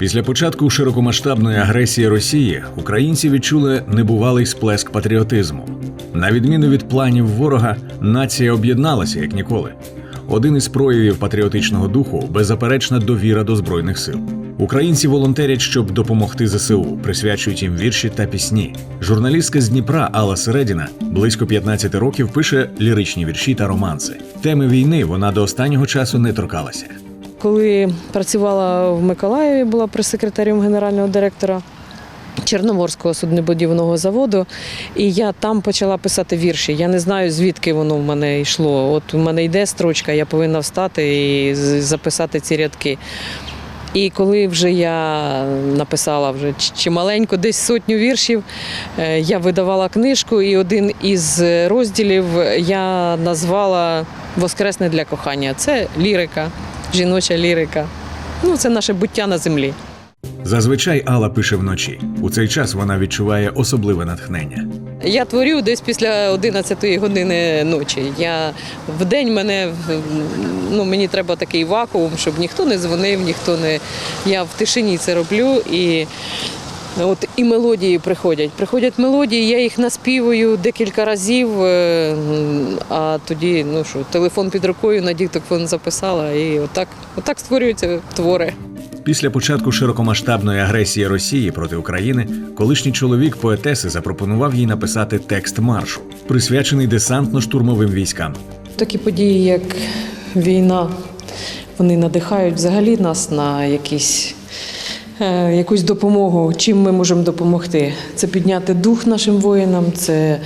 Після початку широкомасштабної агресії Росії українці відчули небувалий сплеск патріотизму. На відміну від планів ворога, нація об'єдналася як ніколи. Один із проявів патріотичного духу беззаперечна довіра до збройних сил. Українці волонтерять, щоб допомогти ЗСУ, присвячують їм вірші та пісні. Журналістка з Дніпра Алла Середіна близько 15 років пише ліричні вірші та романси. Теми війни вона до останнього часу не торкалася. Коли працювала в Миколаєві, була прес-секретарем генерального директора Чорноморського суднобудівного заводу, і я там почала писати вірші. Я не знаю, звідки воно в мене йшло. От у мене йде строчка, я повинна встати і записати ці рядки. І коли вже я написала вже чималенько, десь сотню віршів, е, я видавала книжку, і один із розділів я назвала Воскресне для кохання. Це лірика, жіноча лірика. Ну, це наше буття на землі. Зазвичай Алла пише вночі. У цей час вона відчуває особливе натхнення. Я творю десь після 11 години ночі. Я в день мене ну мені треба такий вакуум, щоб ніхто не дзвонив, ніхто не. Я в тишині це роблю і. От і мелодії приходять. Приходять мелодії, я їх наспівую декілька разів, е, а тоді, ну що, телефон під рукою на диктофон записала, і отак, отак створюються твори. Після початку широкомасштабної агресії Росії проти України колишній чоловік поетеси запропонував їй написати текст маршу, присвячений десантно-штурмовим військам. Такі події, як війна, вони надихають взагалі нас на якісь. Е, Якусь допомогу, чим ми можемо допомогти. Це підняти дух нашим воїнам, це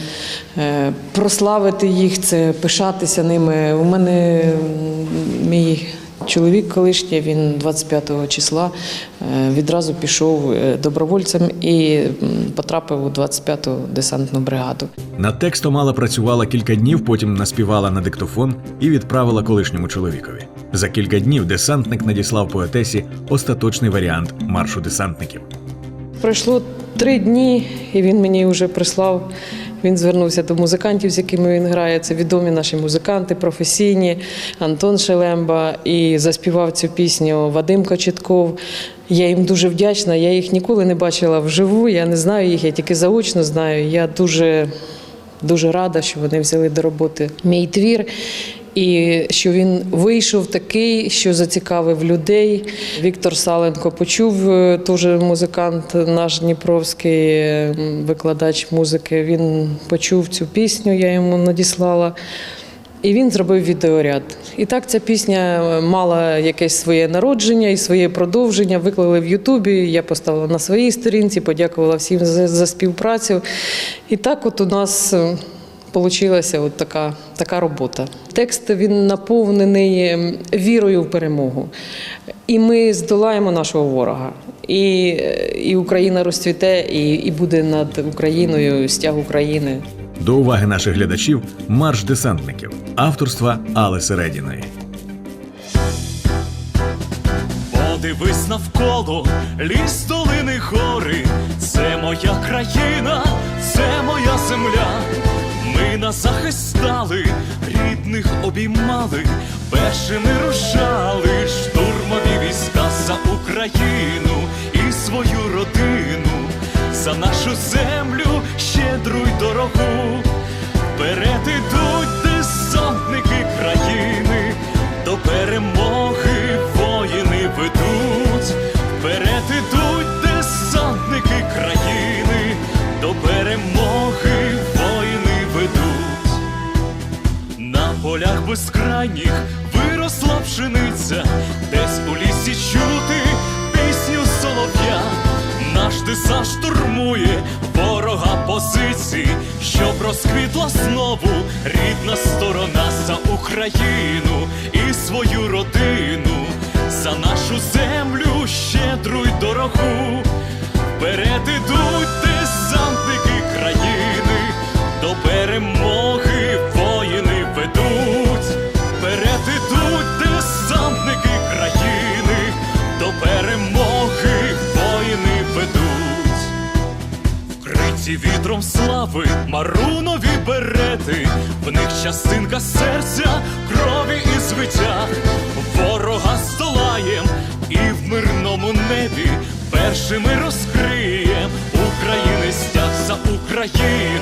е, прославити їх, це пишатися ними. У мене мій чоловік колишній, він 25 числа е, відразу пішов добровольцем і потрапив у 25-ту десантну бригаду. Над текстом Алла працювала кілька днів, потім наспівала на диктофон і відправила колишньому чоловікові. За кілька днів десантник надіслав поетесі остаточний варіант маршу десантників. Пройшло три дні, і він мені вже прислав. Він звернувся до музикантів, з якими він грає. Це відомі наші музиканти, професійні, Антон Шелемба. І заспівав цю пісню Вадим Кочетков. Я їм дуже вдячна. Я їх ніколи не бачила вживу. Я не знаю їх, я тільки заочно знаю. Я дуже, дуже рада, що вони взяли до роботи мій твір. І що він вийшов такий, що зацікавив людей. Віктор Саленко почув, е, теж музикант наш Дніпровський, е, викладач музики. Він почув цю пісню, я йому надіслала. І він зробив відеоряд. І так ця пісня мала якесь своє народження і своє продовження. Виклали в Ютубі. Я поставила на своїй сторінці, подякувала всім за, за співпрацю. І так, от у нас Получилася от така, така робота. Текст він наповнений ем, вірою в перемогу. І ми здолаємо нашого ворога. І, е, і Україна розцвіте, і, і буде над Україною стяг України. До уваги наших глядачів марш десантників авторства Алли Середіної. Подивись навколо, ліс, долини, гори, це моя країна, це моя земля. На захист стали, рідних обіймали, першими рушали штурмові війська за Україну і свою родину, за нашу землю щедру й дорогу. Вперед ідуть десантники безкрайніх виросла пшениця, десь у лісі чути пісню солов'я. Наш десант штурмує ворога позиції, щоб розквітла знову рідна сторона за Україну і свою родину, за нашу землю щедру й дорогу. Вперед ідуть Вкриті вітром слави, марунові берети, в них частинка серця, крові і звиття, ворога здолаєм і в мирному небі першими розкриєм. України стяг за Україну.